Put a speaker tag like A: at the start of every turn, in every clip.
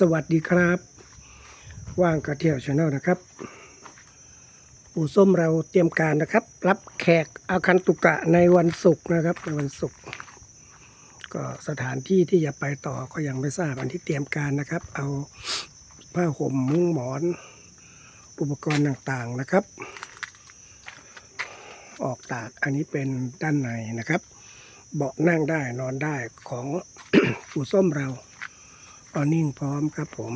A: สวัสดีครับ ว่างกระเที่ยวชาแนลนะครับ ปู่ส้มเราเตรียมการนะครับ รับแขกอาคันตุกะในวันศุกร์นะครับ ในวันศุกร์ก็สถานที่ที่จะไปต่อก็ยังไม่ทราบอันที่เตรียมการนะครับ เอาผ้าห่มมุ้งหมอน อุปกรณ์ต่างๆนะครับ ออกตากอันนี้เป็นด้านในนะครับ เบาะนั่งได้นอนได้ของปู่ส้มเรา ออนิ่งพร้อมครับผม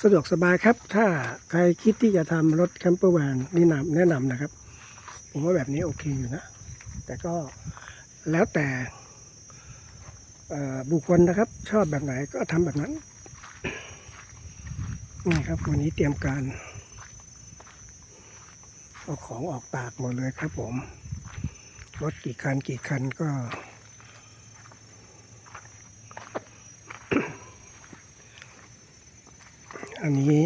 A: สะดวกสบายครับ ถ้าใครคิดที่จะทำรถแคมเปอร์แวนนี่นำแนะนำนะครับ ผมว่าแบบนี้โอเคอยู่นะ แต่ก็แล้วแต่บุคคลนะครับ ชอบแบบไหนก็ทำแบบนั้น นี่ครับ วันนี้เตรียมการเอาของออกตากหมดเลยครับผม รถกี่คันกี่คันก็ อันนี้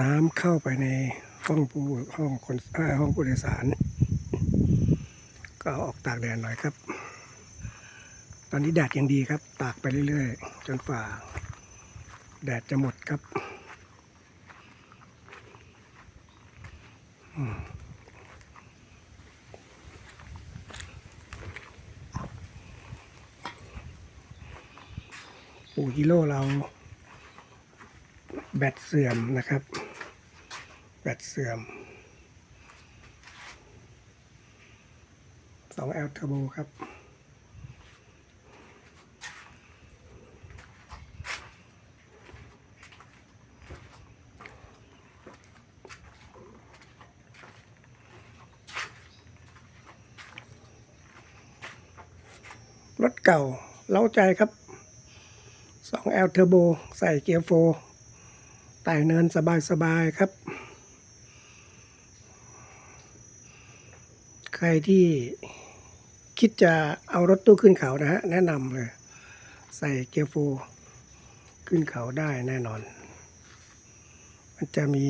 A: น้ำเข้าไปในห้องผู้ห้องคนห้องผู้โดยสาร ก็เอาออกตากแดดหน่อยครับ ตอนนี้แดดยังดีครับ ตากไปเรื่อยๆ จนฝ่า แดดจะหมดครับปูกิโลเรา แบตเสื่อมนะครับ แบตเสื่อม 2L Turbo ครับรถเก่าเล้าใจครับ 2L Turbo ใส่เกียร์โฟ ไต่เนินสบายๆครับ ใครที่คิดจะเอารถตู้ขึ้นเขานะฮะ แนะนำเลย ใส่เกียร์โฟขึ้นเขาได้แน่นอน มันจะมี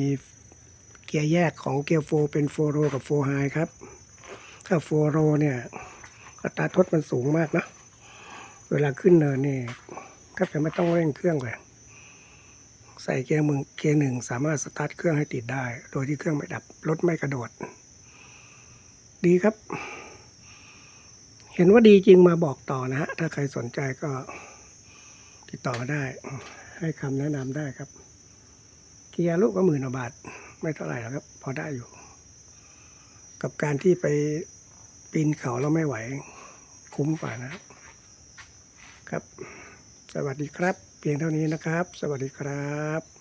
A: เกียร์แยกของเกียร์โฟเป็นโฟโรกับโฟไฮครับ ถ้าโฟโรเนี่ยอัตราทดมันสูงมากนะ เวลาขึ้นเนินนี่ก็จะไม่ต้องเร่งเครื่องเลย ใส่เกียร์มึงเกียร์หนึ่งสามารถสตาร์ทเครื่องให้ติดได้ โดยที่เครื่องไม่ดับรถไม่กระโดด ดีครับ เห็นว่าดีจริงมาบอกต่อนะฮะ ถ้าใครสนใจก็ติดต่อมาได้ ให้คำแนะนำได้ครับ เกียร์ลูกก็หมื่นกว่าบาท ไม่เท่าไหร่หรอกครับ พอได้อยู่ กับการที่ไปปีนเขาแล้วไม่ไหว คุ้มกว่านะครับครับ สวัสดีครับ เพียงเท่านี้นะครับ สวัสดีครับ